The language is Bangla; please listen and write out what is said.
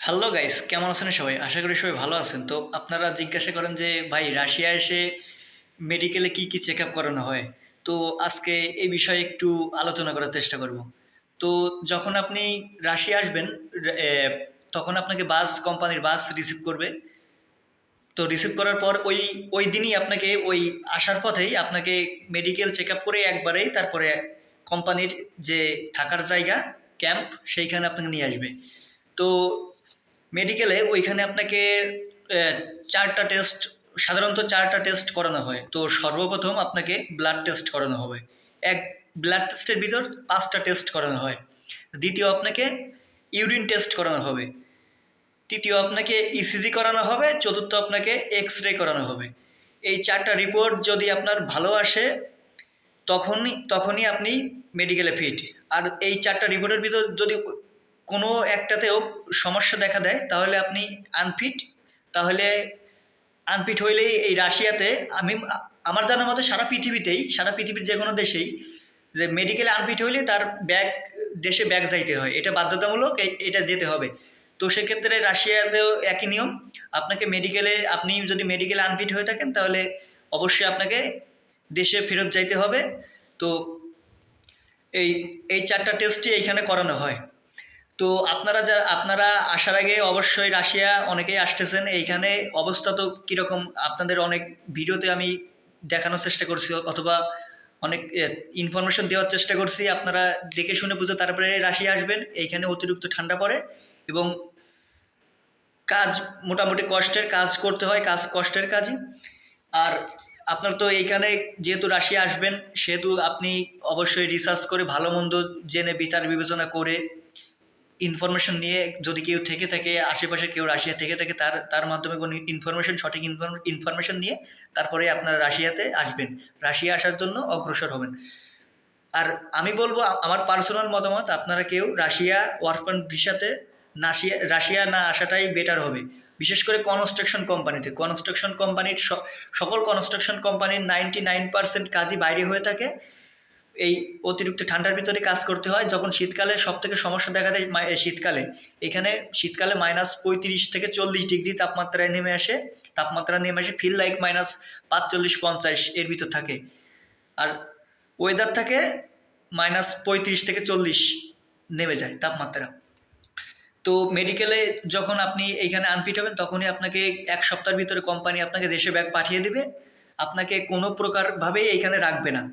হ্যালো গাইস কেমন আছেন সবাই? আশা করি সবাই ভালো আছেন। তো আপনারা জিজ্ঞাসা করেন যে, ভাই, রাশিয়া এসে মেডিকেলে কি কি চেক আপ করানো হয়? তো আজকে এই বিষয়ে একটু আলোচনা করার চেষ্টা করব। তো যখন আপনি রাশিয়া আসবেন তখন আপনাকে বাস কোম্পানির বাস রিসিভ করবে। তো রিসিভ করার পর ওই ওই দিনই আপনাকে, ওই আসার পথেই আপনাকে মেডিকেল চেক আপ করে একবারেই তারপরে কোম্পানির যে থাকার জায়গা ক্যাম্প সেইখানে আপনাকে নিয়ে আসবে। তো মেডিকেলে ওইখানে আপনাকে চারটা টেস্ট সাধারণত চারটা টেস্ট করানো হয়। তো সর্বপ্রথম আপনাকে ব্লাড টেস্ট করানো হবে। এক ব্লাড টেস্টের ভিতর পাঁচটা টেস্ট করানো হয়। দ্বিতীয় আপনাকে ইউরিন টেস্ট করানো হবে। তৃতীয় আপনাকে ইসিজি করানো হবে। চতুর্থ আপনাকে এক্স রে করানো হবে। এই চারটা রিপোর্ট যদি আপনার ভালো আসে, তখনই তখনই আপনি মেডিকেলে ফিট আর এই চারটা রিপোর্টের ভিতর যদি কোনো একটাতেও সমস্যা দেখা দেয়, তাহলে আপনি আনফিট তাহলে আনফিট হইলেই এই রাশিয়াতে আমি, আমার জানার মতো সারা পৃথিবীতেই, সারা পৃথিবীর যে কোনো দেশেই যে মেডিকেলে আনফিট হইলে তার ব্যাগ দেশে ব্যাগ যাইতে হয়, এটা বাধ্যতামূলক এটা যেতে হবে। তো সেক্ষেত্রে রাশিয়াতেও একই নিয়ম, আপনাকে মেডিকেলে আপনি যদি মেডিকেলে আনফিট হয়ে থাকেন, তাহলে অবশ্যই আপনাকে দেশে ফেরত যাইতে হবে। তো এই এই চারটা টেস্টই এইখানে করানো হয়। তো আপনারা যা, আপনারা আসার আগে অবশ্যই রাশিয়া অনেকেই আসতেছেন। এইখানে অবস্থা তো কীরকম? আপনাদের অনেক ভিডিওতে আমি দেখানোর চেষ্টা করছি, অথবা অনেক ইনফরমেশন দেওয়ার চেষ্টা করছি। আপনারা দেখে শুনে বুঝে তারপরে রাশিয়া আসবেন। এইখানে অতিরিক্ত ঠান্ডা পড়ে এবং কাজ, মোটামুটি কষ্টের কাজ করতে হয়, কাজ, কষ্টের কাজই। আর আপনার তো এইখানে যেহেতু রাশিয়া আসবেন, সেহেতু আপনি অবশ্যই রিসার্চ করে ভালো মন্দ জেনে বিচার বিবেচনা করে ইনফরমেশন নিয়ে যদি কেউ থেকে থাকে, আশেপাশে কেউ রাশিয়া থেকে থাকে, তার তার মাধ্যমে কোনো ইনফরমেশন সঠিক ইনফরমেশন নিয়ে তারপরে আপনারা রাশিয়াতে আসবেন। রাশিয়া আসার জন্য অগ্রসর হবেন। আর আমি বলব আমার পার্সোনাল মতামত, আপনারা কেউ রাশিয়া ওয়ার্ক পারমিট ভিসাতে নাশিয়া, রাশিয়া না আসাটাই বেটার হবে। বিশেষ করে কনস্ট্রাকশন কোম্পানিতে কনস্ট্রাকশন কোম্পানির সকল কনস্ট্রাকশন কোম্পানির নাইনটি নাইন পার্সেন্ট কাজই বাইরে হয়ে থাকে। এই অতিরিক্ত ঠান্ডার ভিতরে কাজ করতে হয়। যখন শীতকালে সব থেকে সমস্যা দেখা দেয় শীতকালে। এখানে শীতকালে মাইনাস পঁয়ত্রিশ থেকে চল্লিশ ডিগ্রি তাপমাত্রায় নেমে আসে। তাপমাত্রা নেমে আসে ফিল লাইক মাইনাস পাঁচচল্লিশ, পঞ্চাশ এর ভিতর থাকে। আর ওয়েদার থাকে মাইনাস পঁয়ত্রিশ থেকে চল্লিশ নেমে যায় তাপমাত্রা। তো মেডিকেলে যখন আপনি এইখানে আনফিট হবেন, তখনই আপনাকে এক সপ্তাহের ভিতরে কোম্পানি আপনাকে দেশে ব্যাগ পাঠিয়ে দেবে। আপনাকে কোনো প্রকারভাবেই এইখানে রাখবে না।